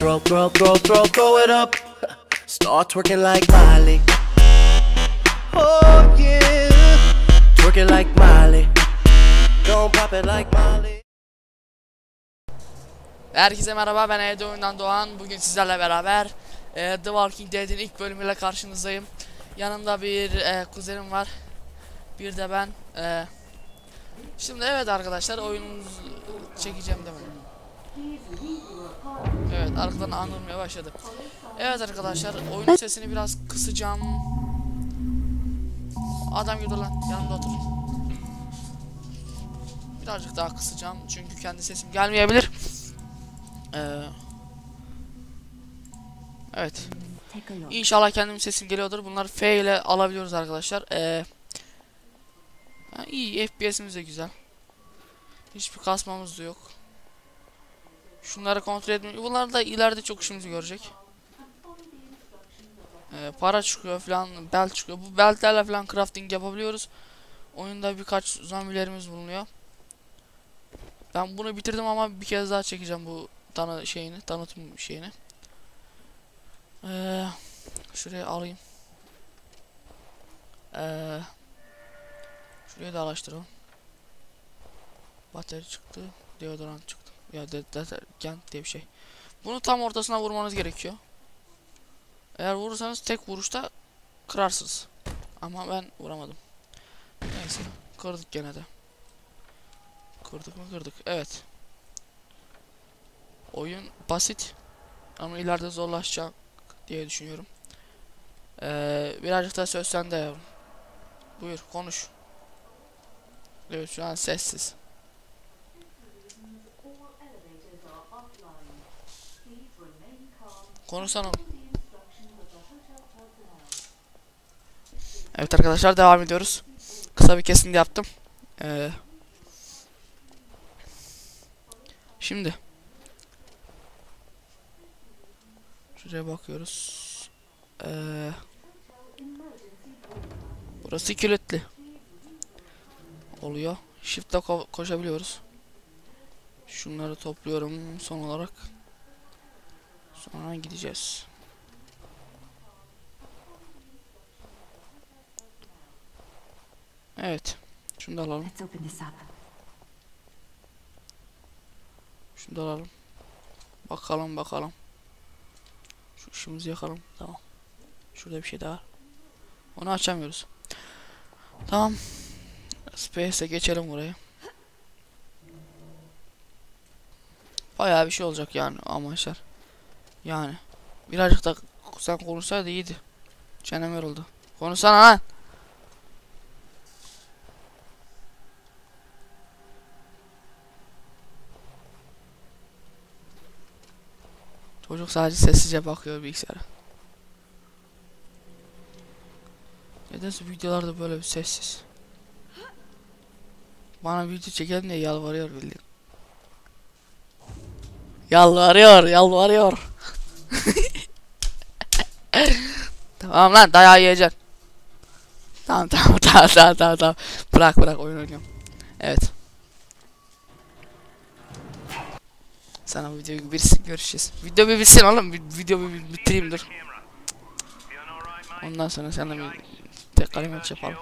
Throw, throw, throw, throw, throw it up. Start twerking like Miley. Oh yeah, twerking like Miley. Don't pop it like Miley. Herkese merhaba ben Evde Oyundan Doğan Bugün sizlerle beraber e, The Walking Dead'in ilk bölümüyle karşınızdayım Yanımda bir e, kuzenim var Bir de ben e, Şimdi evet arkadaşlar oyunumuzu çekeceğim demedim Evet arkadan anılmaya başladı Evet arkadaşlar oyunun sesini biraz kısacağım Adam gibi lan yanımda otur Birazcık daha kısacağım çünkü kendi sesim gelmeyebilir ee, evet. İnşallah kendim sesim geliyordur. Bunlar F ile alabiliyoruz arkadaşlar. Ee, ha, iyi FPS'imiz de güzel. Hiçbir kasmamız da yok. Şunları kontrol etmeyi. Bunlar da ileride çok işimizi görecek. Ee, para çıkıyor falan, belt çıkıyor. Bu beltlerle falan crafting yapabiliyoruz. Oyunda birkaç zombilerimiz bulunuyor. Ben bunu bitirdim ama bir kez daha çekeceğim bu tanı şeyini, tanıtım şeyini. Ee, şuraya alayım. Ee, şuraya da araştıralım. Bateri çıktı, deodorant çıktı. Ya de detergent diye bir şey. Bunu tam ortasına vurmanız gerekiyor. Eğer vurursanız tek vuruşta kırarsınız. Ama ben vuramadım. Neyse, kırdık gene de. Kırdık mı kırdık. Evet. Oyun basit ama ileride zorlaşacak diye düşünüyorum. Ee, birazcık da söz sende yavrum. Buyur konuş. Evet şu an sessiz. Konuşsana. Evet arkadaşlar devam ediyoruz. Kısa bir kesinti yaptım. Ee, şimdi Şuraya bakıyoruz. Ee, burası kilitli. Oluyor. Shift'le ko koşabiliyoruz. Şunları topluyorum son olarak. Sonra gideceğiz. Evet. Şunu da alalım. Şunu da alalım. Bakalım bakalım. Şu ışığımızı yakalım. Tamam. Şurada bir şey daha var. Onu açamıyoruz. Tamam. Space'e geçelim buraya. Bayağı bir şey olacak yani amaçlar. Yani. Birazcık da sen konuşsaydı iyiydi. Çenem yoruldu. Konuşsana lan. Çocuk sadece sessizce bakıyor bilgisayara. Nedense videolarda böyle bir sessiz. Bana video çekelim diye yalvarıyor bildiğin. Yalvarıyor, yalvarıyor. Tamam lan dayağı yiyeceksin. Tamam tamam tamam tamam tamam tamam. Bırak bırak oyun oynuyorum. Evet. Sana video bir bitsin görüşeceğiz. Video bir bitsin oğlum. Bir, video bir, bitireyim dur. Ondan sonra sana bir tek kalem maç yapalım.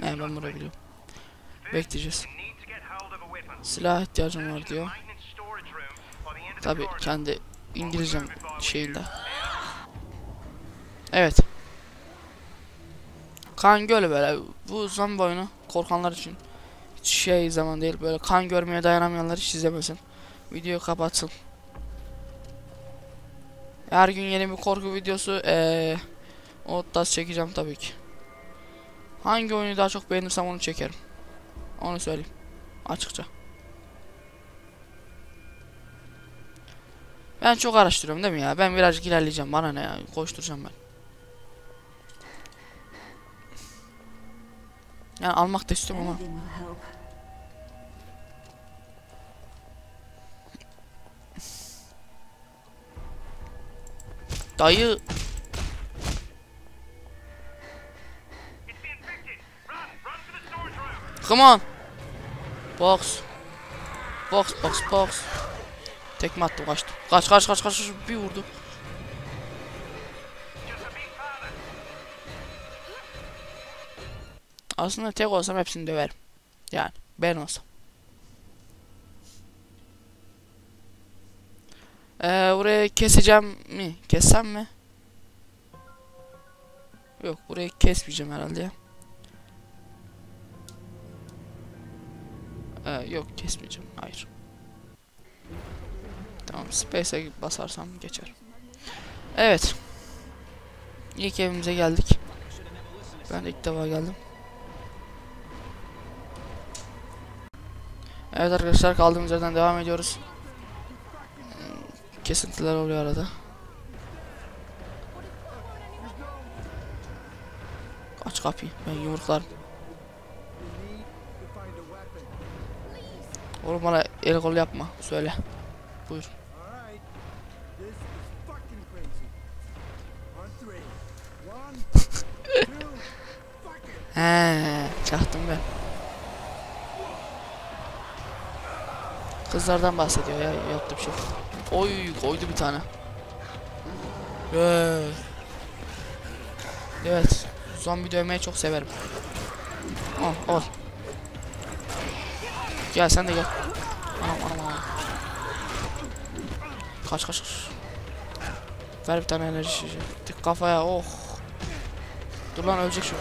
Ne ben biliyorum. Bekleyeceğiz. Silah ihtiyacım var diyor. Tabi kendi İngilizcem şeyinde. Evet. Kan göl böyle. Bu zombi oyunu korkanlar için hiç şey zaman değil. Böyle kan görmeye dayanamayanlar hiç izlemesin. Videoyu kapatsın. Her gün yeni bir korku videosu eee Outlast çekeceğim tabii ki. Hangi oyunu daha çok beğenirsem onu çekerim. Onu söyleyeyim. Açıkça. Ben çok araştırıyorum değil mi ya? Ben birazcık ilerleyeceğim. Bana ne ya? Koşturacağım ben. Yani almak da istiyorum ama. Dayı Come on. Box. Box box box. Tekme attım kaçtım. Kaç kaç kaç kaç bir vurdu. Aslında tek olsam hepsini döverim. Yani ben olsam. Ee, burayı keseceğim mi? Kessem mi? Yok burayı kesmeyeceğim herhalde ya. Ee, yok kesmeyeceğim. Hayır. Tamam space'e basarsam geçer. Evet. İlk evimize geldik. Ben de ilk defa geldim. Evet arkadaşlar kaldığımız yerden devam ediyoruz. Hmm, Kesintiler oluyor arada. Aç kapıyı. Ben yumruklarım. Oğlum bana el kol yapma. Söyle. Buyur. He, çaktım ben. Kızlardan bahsediyor ya yaptı bir şey. Oy koydu bir tane. Evet. Evet. Zombi dövmeyi çok severim. Al al. Gel sen de gel. Anam anam anam. Kaç kaç kaç. Ver bir tane enerji şişesi. Dik kafaya oh. Dur lan ölecek şu.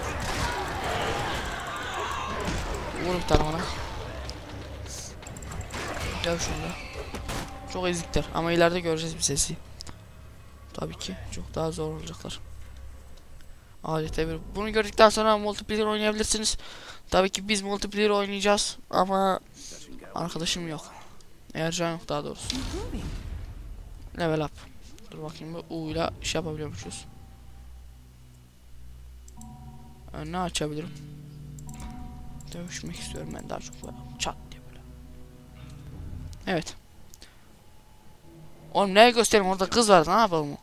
Vur bir tane ona. Gel şunu. Çok ezikler ama ileride göreceğiz bir sesi. Tabii ki çok daha zor olacaklar. Adeta bir. Bunu gördükten sonra multiplayer oynayabilirsiniz. Tabii ki biz multiplayer oynayacağız ama arkadaşım yok. Ercan yok daha doğrusu. Level up. Dur bakayım bu U ile iş yapabiliyormuşuz. Ee, ne açabilirim? Dövüşmek istiyorum ben daha çok böyle çat diye böyle. Evet. Oğlum neye göstereyim orada kız var ne yapalım.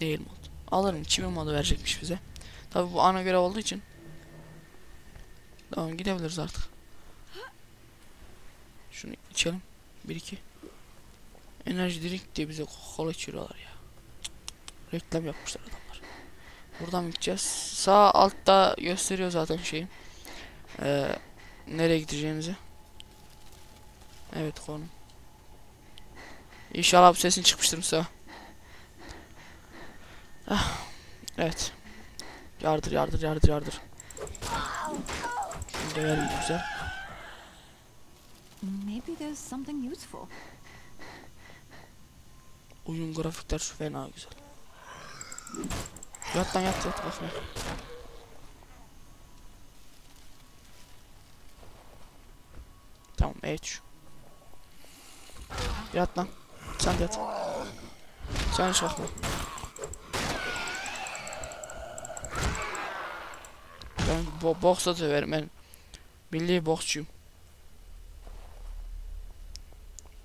Değil mod. Alırım çivi modu verecekmiş bize. Tabi bu ana görev olduğu için. Tamam gidebiliriz artık. Şunu içelim. 1 2. Enerji drink diye bize içiriyorlar ya. Reklam yapmışlar adamlar. Buradan gideceğiz? Sağ altta gösteriyor zaten şeyi. Ee, nereye gideceğimizi. Evet konum. İnşallah bu sesin çıkmıştır Musa. Ah, evet. Yardır yardır yardır yardır. Şunu dövelim güzel. Maybe there's something useful. Oyun grafikler şu fena güzel. Yat lan yat yat bakma. Tamam evet. Yat lan. Sen de yat. Sen hiç bakma. Ben bo boksa severim ben. Milli boksçuyum.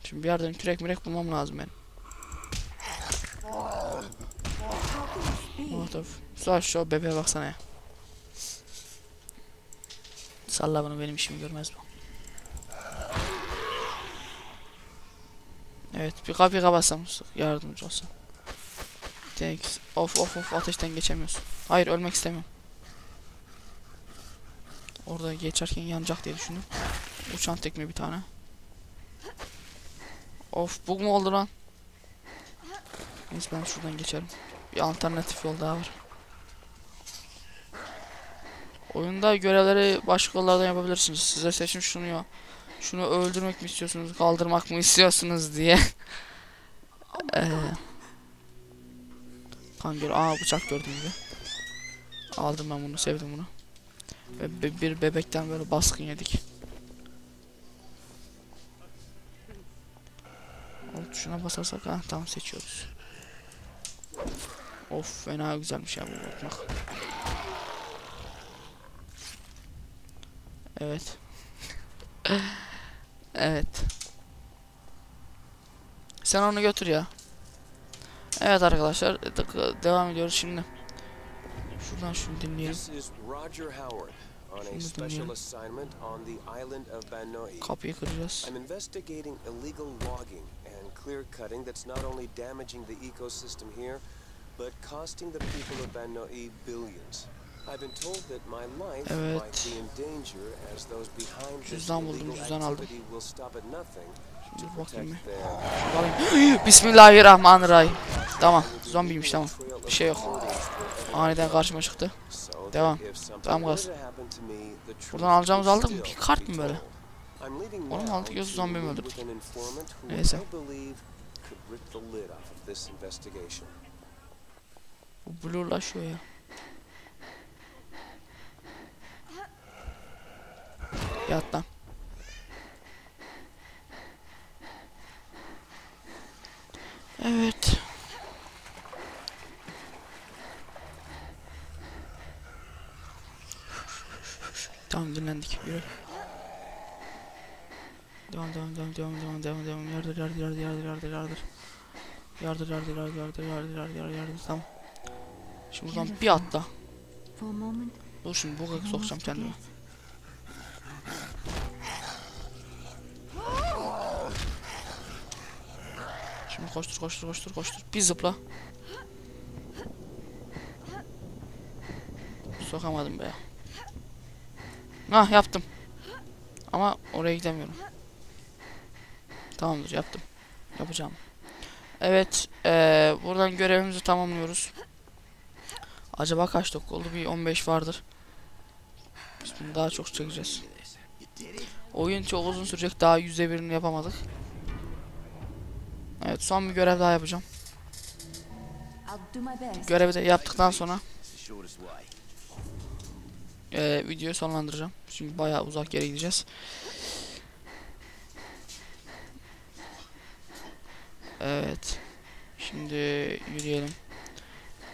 Şimdi bir yerden kürek mürek bulmam lazım benim. Oh tabi. Su şu bebeğe baksana ya. Salla bunu benim işimi görmez bu. Evet bir kapıyı kapatsam yardımcı olsun. Thanks. Of of of ateşten geçemiyorsun. Hayır ölmek istemiyorum. Orada geçerken yanacak diye düşündüm. Uçan tekme bir tane. Of bug mu oldu lan? Neyse ben şuradan geçerim. Bir alternatif yol daha var. Oyunda görevleri başka yollardan yapabilirsiniz. Size seçim şunu ya. Şunu öldürmek mi istiyorsunuz, kaldırmak mı istiyorsunuz diye. Eee. Kan. Aa bıçak gördüm gibi. Aldım ben bunu, sevdim bunu. Ve bir bebekten böyle baskın yedik. O tuşuna basarsak ha tamam seçiyoruz. Of fena güzelmiş ya bu bakmak. Evet. evet. Sen onu götür ya. Evet arkadaşlar de- devam ediyoruz şimdi. Şuradan şunu dinleyelim. This is Roger Howard on a Şunu special dinleyelim. assignment on the island of Banoi. Kapıyı kıracağız. I'm investigating illegal logging and clear cutting that's not only damaging the ecosystem here, but costing the people of Banoi billions. I've been told that my life Evet. might be in danger as those behind this illegal activity will stop at nothing to Dur bakayım bir. Bismillahirrahmanirrahim. Tamam. Zombiymiş tamam. Bir şey yok. Aniden karşıma çıktı. Devam. Tamam gaz. Buradan alacağımızı aldık mı? Bir kart mı böyle? now aldık yoksa zombi mi öldürdük? Neyse. Bu blurlaşıyor ya. Yat lan. Evet. Tamam dinlendik. Yürü. Devam devam devam devam devam devam devam. Yardır yardır yardır yardır yardır yardır. Yardır yardır yardır yardır yardır yardır yardır yardır. Tamam. Şimdi buradan bir atla. Dur şimdi bu I sokacağım forget. Şimdi koştur koştur koştur koştur. Bir zıpla. Sokamadım be. Ah yaptım. Ama oraya gidemiyorum. Tamamdır yaptım. Yapacağım. Evet. eee, buradan görevimizi tamamlıyoruz. Acaba kaç dakika oldu? Bir 15 vardır. Biz bunu daha çok çekeceğiz. Oyun çok uzun sürecek. Daha yüzde birini yapamadık. Evet son bir görev daha yapacağım. Görevi de yaptıktan sonra eee videoyu sonlandıracağım. Çünkü bayağı uzak yere gideceğiz. Evet. Şimdi yürüyelim.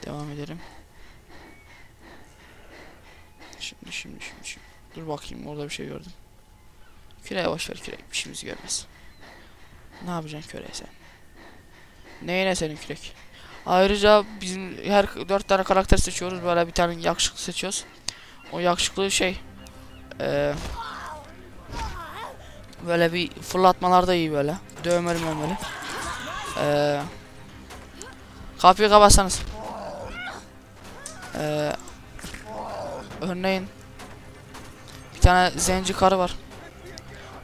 Devam edelim. Şimdi şimdi şimdi şimdi. Dur bakayım orada bir şey gördüm. Küreye boş ver kürek işimizi görmez. Ne yapacaksın küreye sen? Neyine senin kürek? Ayrıca bizim her dört tane karakter seçiyoruz. Böyle bir tane yakışıklı seçiyoruz. O yakışıklı şey eee böyle bir fırlatmalar da iyi böyle. Dövmeli mövmeli. Eee kapıyı kapatsanız. Eee örneğin bir tane zenci karı var.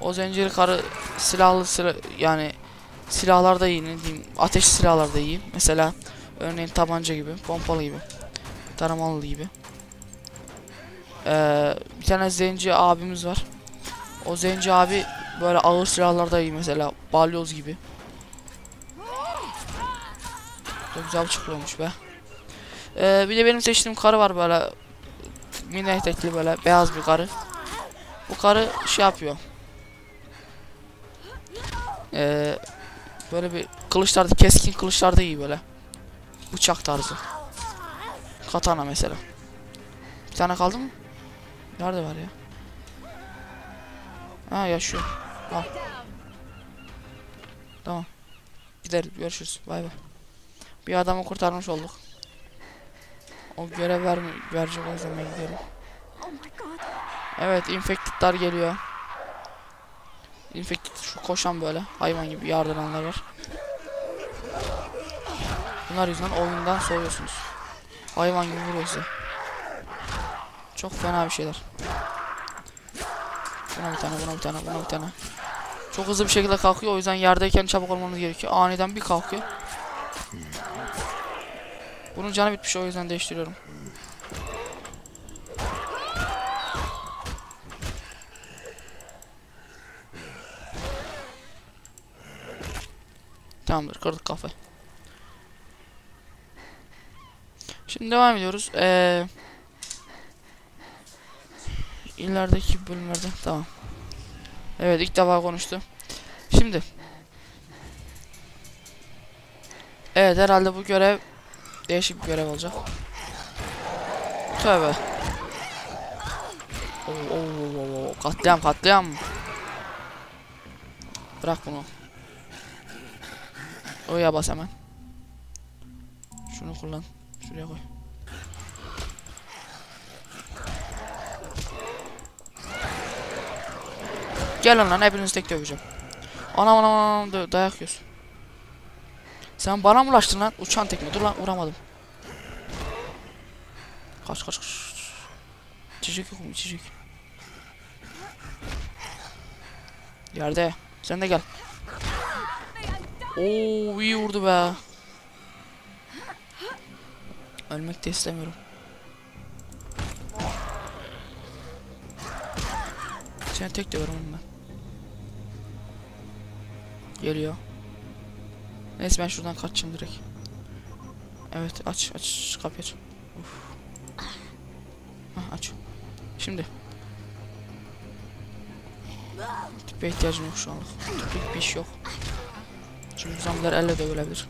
O zencili karı silahlı silah yani silahlar da iyi ne diyeyim ateş silahlar da iyi. Mesela örneğin tabanca gibi, pompalı gibi, taramalı gibi. Ee, bir tane zenci abimiz var. O zenci abi böyle ağır silahlar da iyi mesela balyoz gibi. Çok güzel bıçaklı olmuş be. Ee, bir de benim seçtiğim karı var böyle mini etekli böyle beyaz bir karı. Bu karı şey yapıyor. Ee, böyle bir kılıçlarda keskin kılıçlarda iyi böyle. Bıçak tarzı. Katana mesela. Bir tane kaldı mı? Nerede var ya? Ha yaşıyor. Al. Tamam. Gidelim görüşürüz. Bay bay. Bir adamı kurtarmış olduk. O görev verme, verecek o yüzden gidiyorum. Oh. Evet infected'lar geliyor. Infected şu koşan böyle hayvan gibi yardıranlar var. Bunlar yüzünden oyundan soğuyorsunuz. Hayvan gibi vuruyor size. Çok fena bir şeyler. Buna bir tane, buna bir tane, buna bir tane. Çok hızlı bir şekilde kalkıyor o yüzden yerdeyken çabuk olmanız gerekiyor. Aniden bir kalkıyor. Bunun canı bitmiş o yüzden değiştiriyorum. Tamamdır kırdık kafa. Şimdi devam ediyoruz. Ee, ilerideki bölümlerde tamam. Evet ilk defa konuştu. Şimdi. Evet herhalde bu görev değişik bir görev olacak. Tövbe. Oo. Katliam katliam. Bırak bunu. O'ya bas hemen. Şunu kullan. Şuraya koy. Gelin lan hepinizi tek döveceğim. Anam anam anam dö- dayak yiyorsun. Sen bana mı ulaştın lan? Uçan tekme. Dur lan vuramadım. Kaç kaç kaç. İçecek yok mu içecek? Yerde. Sen de gel. Oo iyi vurdu be. Ölmek de istemiyorum. Seni tek döverim ben. Geliyor. Neyse ben şuradan kaçacağım direkt. Evet aç aç kapıyı aç. Uf. Hah, aç. Şimdi. Tüpe ihtiyacım yok şu anlık. Tüpek bir iş yok. Çünkü zombiler elle dövülebilir.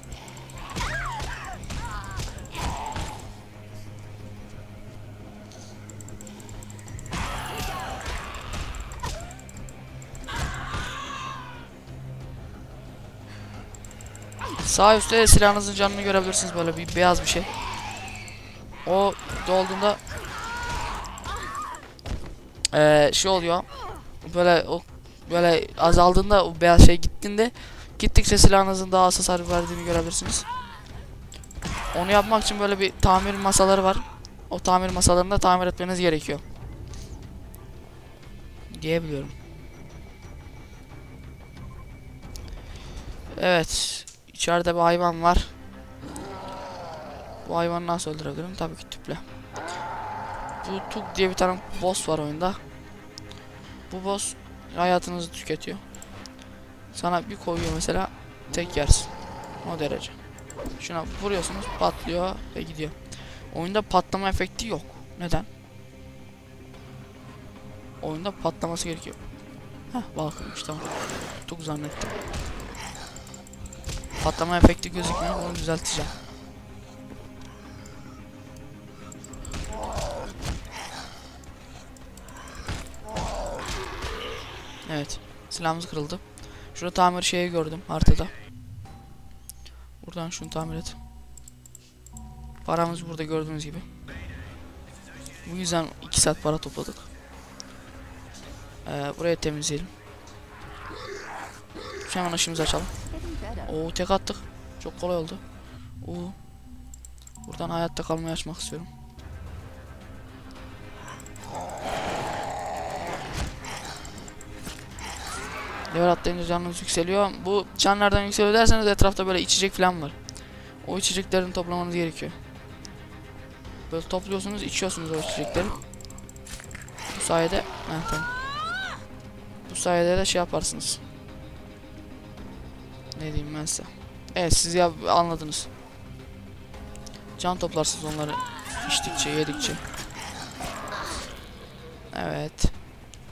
Sağ üstte silahınızın canını görebilirsiniz böyle bir beyaz bir şey. O dolduğunda eee şey oluyor. Böyle o böyle azaldığında o beyaz şey gittiğinde gittikçe silahınızın daha az hasar verdiğini görebilirsiniz. Onu yapmak için böyle bir tamir masaları var. O tamir masalarında tamir etmeniz gerekiyor. Diyebiliyorum. Evet. İçeride bir hayvan var. Bu hayvanı nasıl öldürebilirim? Tabii ki tüple. Bu Tuk diye bir tane boss var oyunda. Bu boss hayatınızı tüketiyor. Sana bir koyuyor mesela tek yersin. O derece. Şuna vuruyorsunuz patlıyor ve gidiyor. Oyunda patlama efekti yok. Neden? Oyunda patlaması gerekiyor. Heh balkınmış tamam. Tuk zannettim. Patlama efekti gözükmüyor onu düzelteceğim. Evet. Silahımız kırıldı. Şurada tamir şeyi gördüm haritada. Buradan şunu tamir et. Paramız burada gördüğünüz gibi. Bu yüzden 2 saat para topladık. Ee, burayı temizleyelim. Şu hemen açalım. Oo tek attık. Çok kolay oldu. Oo. Buradan hayatta kalmayı açmak istiyorum. Level atlayınca canınız yükseliyor. Bu can nereden yükseliyor derseniz etrafta böyle içecek falan var. O içeceklerini toplamanız gerekiyor. Böyle topluyorsunuz, içiyorsunuz o içecekleri. Bu sayede, ha, tamam. Bu sayede de şey yaparsınız. Ne diyeyim ben size. Evet siz ya anladınız. Can toplarsınız onları içtikçe, yedikçe. Evet.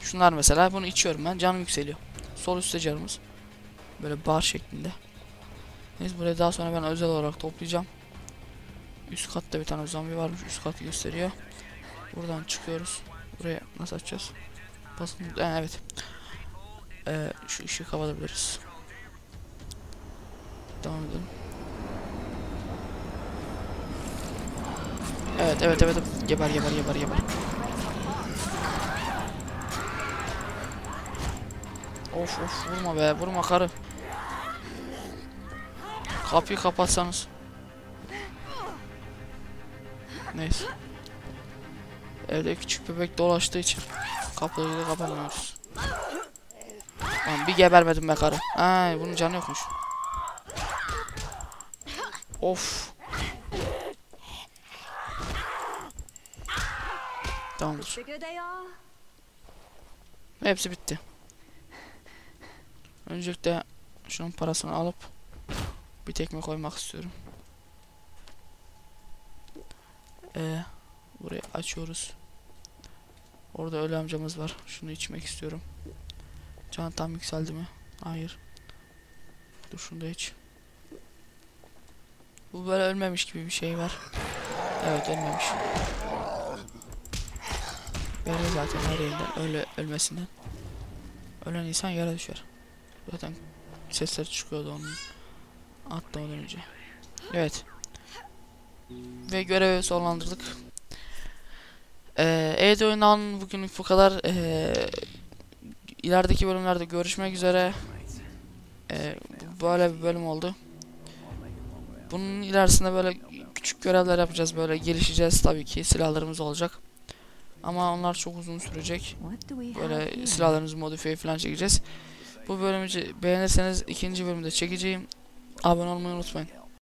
Şunlar mesela bunu içiyorum ben canım yükseliyor. Sol üstte canımız. Böyle bar şeklinde. Neyse buraya daha sonra ben özel olarak toplayacağım. Üst katta bir tane zombi varmış. Üst katı gösteriyor. Buradan çıkıyoruz. Buraya nasıl açacağız? Basın. Ha, evet. Ee, şu ışığı kapatabiliriz. Evet evet evet evet. geber geber geber geber. Of of vurma be vurma karı. Kapıyı kapatsanız. Neyse. Evde küçük bebek dolaştığı için kapıyı da kapamıyoruz. Lan bir gebermedim be karı. Ay bunun canı yokmuş. Of. Tamamdır. Hepsi bitti. Öncelikle şunun parasını alıp bir tekme koymak istiyorum. Ee, burayı açıyoruz. Orada ölü amcamız var. Şunu içmek istiyorum. Can tam yükseldi mi? Hayır. Dur şunu da iç. Bu böyle ölmemiş gibi bir şey var. Evet ölmemiş. Belli zaten her yerinden öyle ölmesinden. Ölen insan yere düşer. Zaten sesler çıkıyordu onun atlamadan önce. Evet. Ve görevi sonlandırdık. Ee, evet oyundan bugünlük bu kadar. Ee, ilerideki bölümlerde görüşmek üzere. Ee, böyle bir bölüm oldu. Bunun ilerisinde böyle küçük görevler yapacağız böyle gelişeceğiz tabii ki silahlarımız olacak. Ama onlar çok uzun sürecek. Böyle silahlarımızı modifiye falan çekeceğiz. Bu bölümü beğenirseniz ikinci bölümde çekeceğim. Abone olmayı unutmayın.